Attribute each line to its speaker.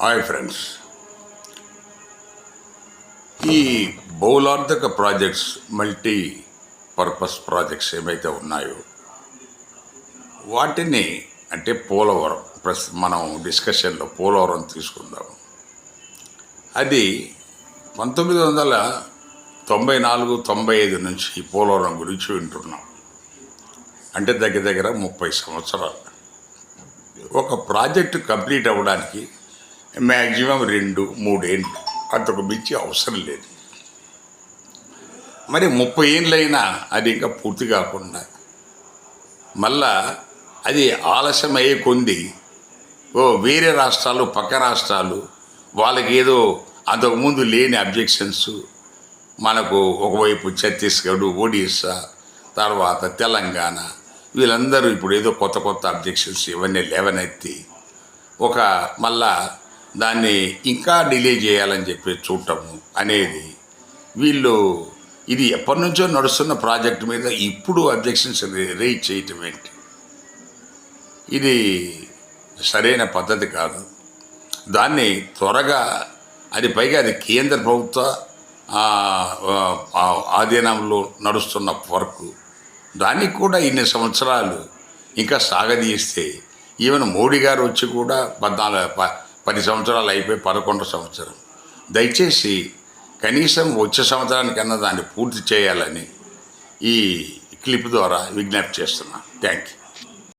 Speaker 1: Hi friends ఈ బహుళార్థక projects multi purpose projects ఏమైతే ఉన్నాయో వాటిని అంటే పోలవరం ప్రస్ మనం డిస్కషన్లో పోలవరం తీసుకుందాం. అది పంతొమ్మిది వందల తొంభై నాలుగు తొంభై ఐదు నుంచి ఈ పోలవరం గురించి వింటున్నాం. అంటే దగ్గర దగ్గర ముప్పై సంవత్సరాలు. ఒక ప్రాజెక్టు కంప్లీట్ అవ్వడానికి మ్యాక్సిమం రెండు మూడేళ్ళు అంతకు మించి అవసరం లేదు. మరి ముప్పై ఏళ్ళైనా అది ఇంకా పూర్తి కాకుండా మళ్ళా అది ఆలస్యమయ్యే కొంది ఓ వేరే రాష్ట్రాలు పక్క రాష్ట్రాలు వాళ్ళకి ఏదో అంతకుముందు లేని అబ్జెక్షన్స్. మనకు ఒకవైపు ఛత్తీస్గఢ్ ఒడిస్సా తర్వాత తెలంగాణ వీళ్ళందరూ ఇప్పుడు ఏదో కొత్త కొత్త అబ్జెక్షన్స్ ఇవన్నీ లేవనెత్తి ఒక మళ్ళా దాన్ని ఇంకా డిలే చేయాలని చెప్పి చూడటము అనేది వీళ్ళు ఇది ఎప్పటి నుంచో నడుస్తున్న ప్రాజెక్ట్ మీద ఇప్పుడు అబ్జెక్షన్స్ రేజ్ చేయటం ఏంటి? ఇది సరైన పద్ధతి కాదు. దాన్ని త్వరగా అది పైగా అది కేంద్ర ప్రభుత్వ ఆధీనంలో నడుస్తున్న వర్క్. దానికి కూడా ఇన్ని సంవత్సరాలు ఇంకా సాగదీస్తే ఈవెన్ మోడీ గారు వచ్చి కూడా పద్నాలుగు ప- పది సంవత్సరాలు అయిపోయి పదకొండు సంవత్సరం. దయచేసి కనీసం వచ్చే సంవత్సరానికన్నా దాన్ని పూర్తి చేయాలని ఈ క్లిప్ ద్వారా విజ్ఞప్తి చేస్తున్నాను థ్యాంక్ యూ.